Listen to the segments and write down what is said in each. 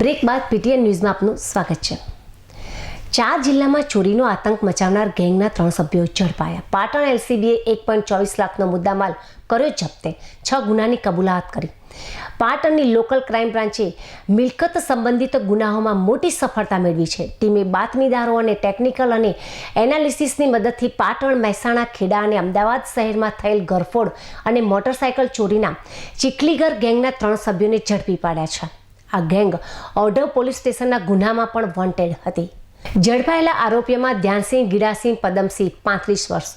Break બાદ PTN ન્યૂઝમાં આપનું સ્વાગત છે. ચાર જિલ્લામાં ચોરીનો આતંક મચાવનાર ગેંગના ત્રણ સભ્યો ઝડપાયા. પાટણ એલસીબીએ એક પોઈન્ટ ચોવીસ લાખનો મુદ્દામાલ કર્યો જપ્તે. છ ગુનાની કબૂલાત કરી. પાટણની લોકલ ક્રાઇમ બ્રાન્ચે મિલકત સંબંધિત ગુનાઓમાં મોટી સફળતા મેળવી છે. ટીમે બાતમીદારો અને ટેકનિકલ અને એનાલિસિસની મદદથી પાટણ, મહેસાણા, ખેડા અને અમદાવાદ શહેરમાં થયેલ ગરફોડ અને મોટરસાયકલ ચોરીના ચીખલીગર ગેંગના ત્રણ સભ્યોને ઝડપી પાડ્યા છે. આ ગેંગ ઓઢવ પોલીસ સ્ટેશનના ગુનામાં પણ વોન્ટેડ હતી. ઝડપાયેલા આરોપીઓમાં ધ્યાનસિંહ ગીડાસિંહ પદમસિંહ પાંત્રીસ વર્ષ,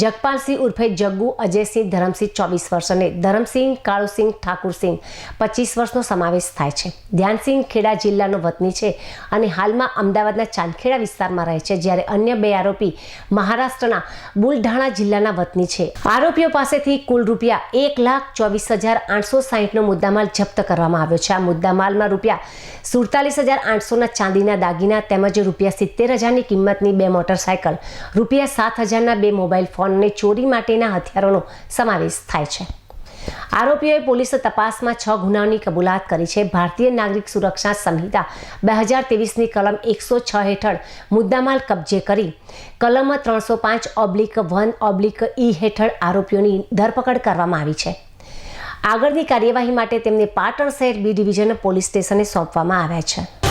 જગપાલસિંહ ઉર્ફે જગ્ગુ, અજયસિંહ, ધરમસિંહ ચોવીસ વર્ષ અને ધરમસિંહ, કાળુસિંહ, ઠાકુરસિંહ પચીસ વર્ષનો સમાવેશ થાય છે. ધ્યાનસિંહ ખેડા જિલ્લાનો વતની છે અને હાલમાં અમદાવાદના ચાંદખેડા વિસ્તારમાં રહે છે, જ્યારે અન્ય બે આરોપી મહારાષ્ટ્રના બુલઢાણા જિલ્લાના વતની છે. આરોપીઓ પાસેથી કુલ રૂપિયા એક લાખ ચોવીસ હજાર આઠસો સાહીઠનો મુદ્દામાલ જપ્ત કરવામાં આવ્યો છે. આ મુદ્દામાલમાં રૂપિયા સુડતાલીસ હજાર આઠસોના ચાંદીના દાગીના તેમજ રૂપિયા સિત્તેર હજારની કિંમતની બે મોટરસાયકલ. રૂપિયા સાત હજારના બે મોબાઈલ ફોન અને ચોરી માટેના હથિયારોનો સમાવેશ થાય છે. આરોપીઓએ પોલીસે તપાસમાં છ ગુનાઓની કબૂલાત કરી છે. ભારતીય નાગરિક સુરક્ષા સંહિતા બે હજાર ત્રેવીસની કલમ એકસો છ હેઠળ મુદ્દામાલ કબજે કરી કલમ ત્રણસો પાંચ ઓબ્લિક વન ઓબ્લિક ઈ હેઠળ આરોપીઓની ધરપકડ કરવામાં આવી છે. આગળની કાર્યવાહી માટે તેમને પાટણ શહેર બી ડિવિઝન પોલીસ સ્ટેશને સોંપવામાં આવ્યા છે.